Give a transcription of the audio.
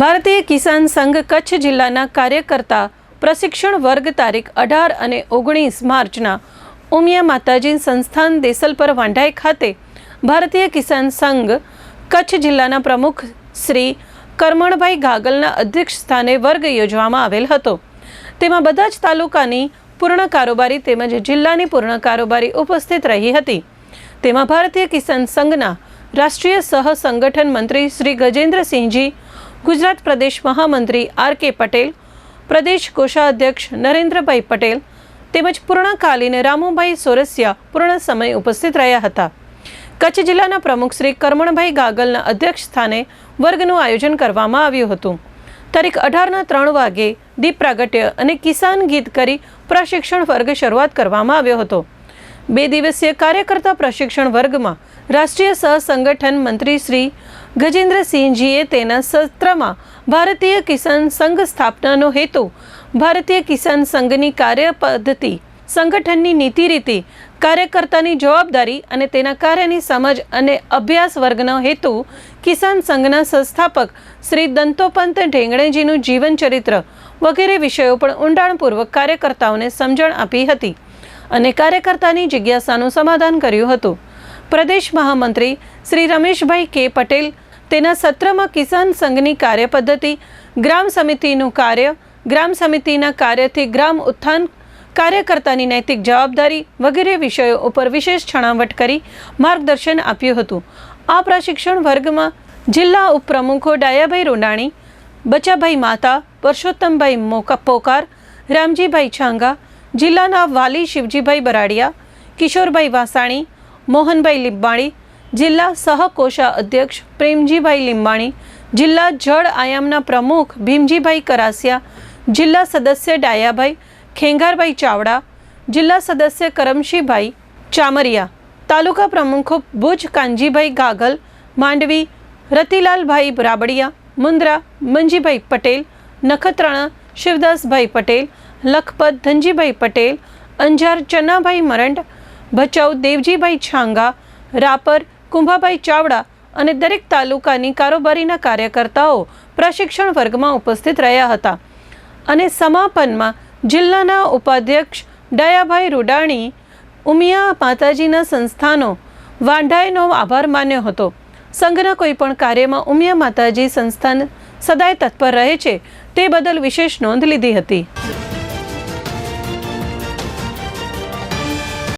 ભારતીય કિસાન સંઘ કચ્છ જિલ્લાના કાર્યકર્તા પ્રશિક્ષણ વર્ગ તારીખ અઢાર અને ઓગણીસ માર્ચના ઉમિયા માતાજી સંસ્થાન દેસલપર વાંઢાઈ ખાતે ભારતીય કિસાન સંઘ કચ્છ જિલ્લાના પ્રમુખ શ્રી કરમણભાઈ ગાગલના અધ્યક્ષ સ્થાને વર્ગ યોજવામાં આવેલ હતો. તેમાં બધા જ તાલુકાની પૂર્ણ કારોબારી તેમજ જિલ્લાની પૂર્ણ કારોબારી ઉપસ્થિત રહી હતી. તેમાં ભારતીય કિસાન સંઘના રાષ્ટ્રીય સહ સંગઠન મંત્રી શ્રી ગજેન્દ્રસિંહજી ગુજરાત પ્રદેશ મહામંત્રી આર કે પટેલ, પ્રદેશ કોષાધ્યક્ષ નરેન્દ્રભાઈ પટેલ તેમજ પૂર્ણકાલીન રામુભાઈ સોરસિયા પૂર્ણ સમય ઉપસ્થિત રહ્યા હતા. કચ્છ જિલ્લાના પ્રમુખ શ્રી કરમણભાઈ ગાગલના અધ્યક્ષ સ્થાને વર્ગનું આયોજન કરવામાં આવ્યું હતું. તારીખ અઢારના ત્રણ વાગે દીપ પ્રાગટ્ય અને કિસાન ગીત કરી પ્રશિક્ષણ વર્ગ શરૂઆત કરવામાં આવ્યો હતો. બે દિવસીય કાર્યકર્તા પ્રશિક્ષણ વર્ગમાં રાષ્ટ્રીય સહસંગઠન મંત્રી શ્રી ગજેન્દ્રસિંહજીએ તેના સત્રમાં ભારતીય કિસાન સંઘ સ્થાપનાનો હેતુ, ભારતીય કિસાન સંઘની કાર્ય પદ્ધતિ, સંગઠનની નીતિ રીતિ, કાર્યકર્તાની જવાબદારી અને તેના કાર્યની સમજ અને અભ્યાસ વર્ગનો હેતુ કિસાન સંઘના સંસ્થાપક શ્રી દંતોપંત ઢેંગણેજીનું જીવન ચરિત્ર વગેરે વિષયો પણ ઊંડાણપૂર્વક કાર્યકર્તાઓને સમજણ આપી હતી. અને કાર્યકર્તાની જિજ્ઞાસાનું સમાધાન કર્યું હતું. પ્રદેશ મહામંત્રી શ્રી રમેશભાઈ કે પટેલ તેના સત્રમાં કિસાન સંઘની કાર્યપદ્ધતિ, ગ્રામ સમિતિનું કાર્ય, ગ્રામ સમિતિના કાર્યથી ગ્રામ ઉત્થાન, કાર્યકર્તાની નૈતિક જવાબદારી વગેરે વિષયો ઉપર વિશેષ છણાવટ કરી માર્ગદર્શન આપ્યું હતું. આ પ્રશિક્ષણ વર્ગમાં જિલ્લા ઉપપ્રમુખો ડાયાભાઈ રોડાણી, બચાભાઈ માતા, પરસોત્તમભાઈ મોકા પોકાર, રામજીભાઈ છાંગા જિલ્લાના વાલી શિવજીભાઈ બરાડિયા, કિશોરભાઈ વાસાણી, મોહનભાઈ લીંબાણી, જિલ્લા સહકોષા અધ્યક્ષ પ્રેમજીભાઈ લીંબાણી, જિલ્લા જળ આયામના પ્રમુખ ભીમજીભાઈ કરાસિયા, જિલ્લા સદસ્ય ડાયાભાઈ ખેંગારભાઈ ચાવડા, જિલ્લા સદસ્ય કરમશીભાઈ ચામરિયા, તાલુકા પ્રમુખો ભુજ કાનજીભાઈ ગાગલ, માંડવી રતિલાલભાઈ રાબડિયા મુંદ્રા મંજીભાઈ પટેલ, નખત્રાણા શિવદાસભાઈ પટેલ લખપત ધનજીભાઈ પટેલ, અંજાર ચન્નાભાઈ મરંડ, ભચાઉ દેવજીભાઈ છાંગા, રાપર કુંભાભાઈ ચાવડા અને દરેક તાલુકાની કારોબારીના કાર્યકર્તાઓ પ્રશિક્ષણ વર્ગમાં ઉપસ્થિત રહ્યા હતા. અને સમાપનમાં જિલ્લાના ઉપાધ્યક્ષ દયાભાઈ રૂડાણી, ઉમિયા માતાજીના સંસ્થાનો વાંઢાઈનો આભાર માન્યો હતો. સંઘના કોઈ પણ કાર્યમાં ઉમિયા માતાજી સંસ્થાન સદાય તત્પર રહે છે તે બદલ વિશેષ નોંધ લીધી હતી.